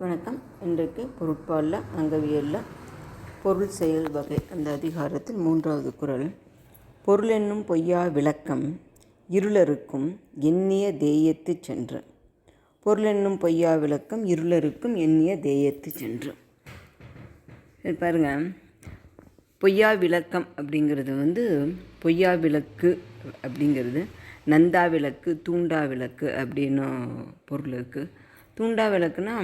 வணக்கம். இன்றைக்கு பொருட்பாலில் அங்கவியலில் பொருள் செயல் வகை அந்த அதிகாரத்தில் மூன்றாவது குறள் பொருள் என்னும் பொய்யா விளக்கம் இருளருக்கும் எண்ணிய தேயத்து சென்று. பொருள் என்னும் பொய்யா விளக்கம் இருளருக்கும் எண்ணிய தேயத்து சென்று. பாருங்கள் பாருங்க. பொய்யா விளக்கம் அப்படிங்கிறது வந்து பொய்யா விளக்கு அப்படிங்கிறது நந்தா விளக்கு தூண்டா விளக்கு அப்படின்னு பொருள் இருக்குது தூண்டா விளக்குன்னா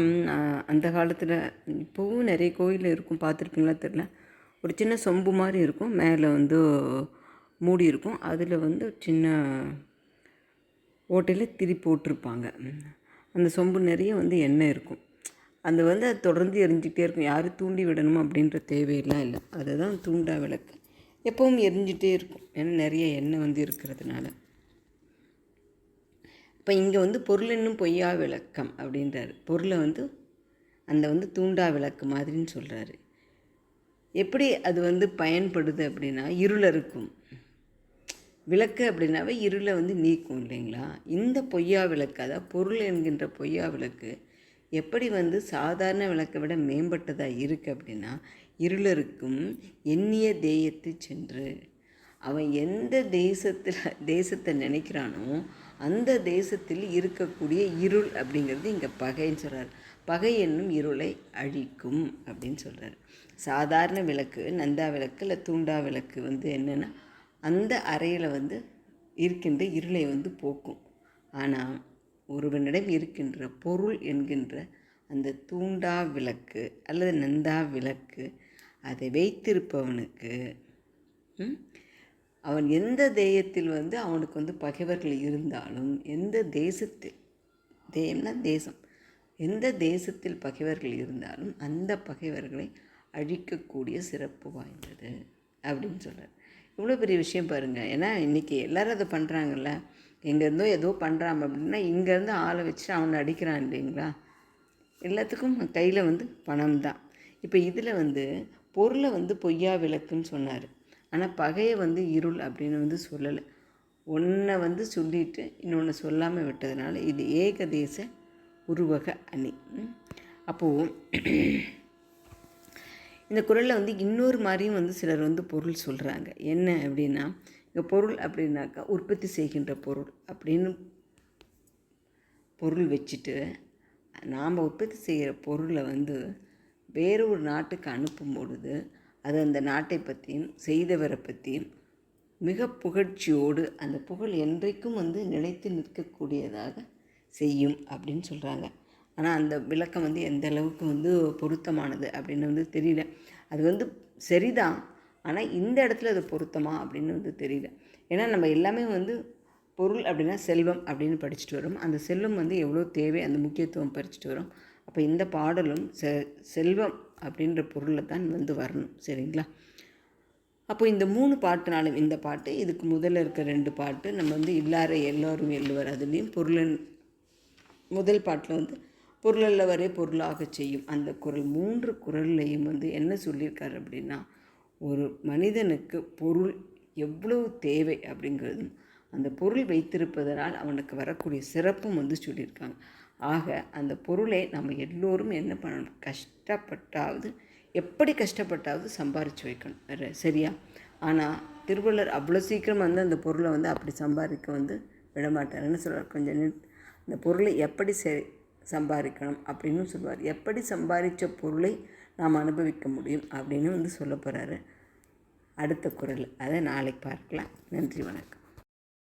அந்த காலத்தில் இப்போவும் நிறைய கோயில் இருக்கும். பார்த்துருப்பீங்களா தெரில ஒரு சின்ன சொம்பு மாதிரி இருக்கும். மேலே வந்து மூடி இருக்கும். அதில் வந்து சின்ன ஓட்டையில் திரி போட்டிருப்பாங்க. அந்த சொம்பு நிறைய வந்து எண்ணெய் இருக்கும். அந்த வந்து அது தொடர்ந்து எரிஞ்சிக்கிட்டே இருக்கும். யாரும் தூண்டி விடணும் அப்படின்ற தேவையெல்லாம் இல்லை. அதுதான் தூண்டா விளக்கு. எப்பவும் எரிஞ்சிட்டே இருக்கும். ஏன்னா நிறைய எண்ணெய் வந்து இருக்கிறதுனால. இப்போ இங்கே வந்து பொருள் என்னும் பொய்யா விளக்கம் அப்படின்றாரு. பொருளை வந்து அந்த வந்து தூண்டா விளக்கு மாதிரின்னு சொல்கிறாரு எப்படி அது வந்து பயன்படுது அப்படின்னா இருளருக்கும் விளக்கு அப்படின்னாவே இருளை வந்து நீக்கும் இல்லைங்களா? இந்த பொய்யா விளக்கு அதாவது பொருள் என்கின்ற பொய்யா விளக்கு எப்படி வந்து சாதாரண விளக்கை விட மேம்பட்டதாக இருக்குது அப்படின்னா இருளருக்கும் எண்ணிய தேயத்து சென்று அவன் எந்த தேசத்தில் தேசத்தை நினைக்கிறானோ அந்த தேசத்தில் இருக்கக்கூடிய இருள் அப்படிங்கிறது இங்கே பகைன்னு சொல்கிறார் பகை என்னும் இருளை அழிக்கும் அப்படின்னு சொல்கிறார் சாதாரண விளக்கு நந்தா விளக்கு இல்லை தூண்டா விளக்கு வந்து என்னென்னா அந்த அறையில் வந்து இருக்கின்ற இருளை வந்து போக்கும். ஆனால் ஒருவனிடம் இருக்கின்ற பொருள் என்கின்ற அந்த தூண்டா விளக்கு அல்லது நந்தா விளக்கு அதை வைத்திருப்பவனுக்கு அவன் எந்த தேயத்தில் வந்து அவனுக்கு வந்து பகைவர்கள் இருந்தாலும் எந்த தேசத்தில் தேயம்னா தேசம்? எந்த தேசத்தில் பகைவர்கள் இருந்தாலும் அந்த பகைவர்களை அழிக்கக்கூடிய சிறப்பு வாய்ந்தது அப்படின்னு சொல்கிறார் இவ்வளோ பெரிய விஷயம் பாருங்கள் ஏன்னா இன்றைக்கி எல்லோரும் அதை பண்ணுறாங்கல்ல எங்கேருந்தோ ஏதோ பண்ணுறான் அப்படின்னா இங்கேருந்து ஆளை வச்சு அவனை அடிக்கிறான் இல்லைங்களா? எல்லாத்துக்கும் கையில் வந்து பணம் தான் இப்போ இதில் வந்து பொருளை வந்து பொய்யா விளக்குன்னு சொன்னார். ஆனால் பகையை வந்து இருள் அப்படின்னு வந்து சொல்லலை. ஒன்றை வந்து சொல்லிட்டு இன்னொன்று சொல்லாமல் விட்டதுனால இது ஏகதேச உருவக அணி. அப்போது இந்த குறளில் வந்து இன்னொரு மாதிரியும் வந்து சிலர் வந்து பொருள் சொல்கிறாங்க என்ன அப்படின்னா இங்கே பொருள் அப்படின்னாக்கா உற்பத்தி செய்கின்ற பொருள் அப்படின்னு பொருள் வச்சுட்டு நாம் உற்பத்தி செய்கிற பொருளை வந்து வேறு ஒரு நாட்டுக்கு அனுப்பும் பொழுது அது அந்த நாட்டை பற்றியும் செய்தவரை பற்றியும் மிக புகழ்ச்சியோடு அந்த புகழ் என்றைக்கும் வந்து நிலைத்து நிற்கக்கூடியதாக செய்யும் அப்படின்னு சொல்கிறாங்க ஆனால் அந்த விளக்கம் வந்து எந்த அளவுக்கு வந்து பொருத்தமானது அப்படின்னு வந்து தெரியல. அது வந்து சரிதான். ஆனால் இந்த இடத்துல அது பொருத்தமா அப்படின்னு வந்து தெரியல. ஏன்னா நம்ம எல்லாமே வந்து பொருள் அப்படின்னா செல்வம் அப்படின்னு படிச்சுட்டு வரோம். அந்த செல்வம் வந்து எவ்வளோ தேவை அந்த முக்கியத்துவம் படிச்சுட்டு வரோம். அப்போ இந்த பாடலும் செ செல்வம் அப்படின்ற பொருளில் தான் வந்து வரணும் சரிங்களா? அப்போ இந்த மூணு பாட்டுனாலும் இந்த பாட்டு இதுக்கு முதல்ல இருக்க ரெண்டு பாட்டு நம்ம வந்து இல்லார எல்லோரும் எல்லுவர் அதுலேயும் பொருளின் முதல் பாட்டில் வந்து பொருளல்லவரே பொருளாக செய்யும். அந்த குரல் மூன்று குரல்லையும் வந்து என்ன சொல்லியிருக்காரு அப்படின்னா ஒரு மனிதனுக்கு பொருள் எவ்வளவு தேவை அப்படிங்கிறதும் அந்த பொருள் வைத்திருப்பதனால் அவனுக்கு வரக்கூடிய சிறப்பும் வந்து சொல்லியிருக்காங்க. ஆக அந்த பொருளை நம்ம எல்லோரும் என்ன பண்ணணும்? கஷ்டப்பட்டாவது எப்படி கஷ்டப்பட்டாவது சம்பாரித்து வைக்கணும். வேற சரியா? ஆனால் திருவள்ளுவர் அவ்வளோ சீக்கிரம் வந்து அந்த பொருளை வந்து அப்படி சம்பாதிக்க வந்து விடமாட்டார். என்ன சொல்கிறார் கொஞ்சம் அந்த பொருளை எப்படி செ சம்பாதிக்கணும்? அப்படின்னு சொல்லுவார் எப்படி சம்பாதித்த பொருளை நாம் அனுபவிக்க முடியும்? அப்படின்னு வந்து சொல்ல போகிறாரு அடுத்த குரல். அதை நாளைக்கு பார்க்கலாம். நன்றி வணக்கம்.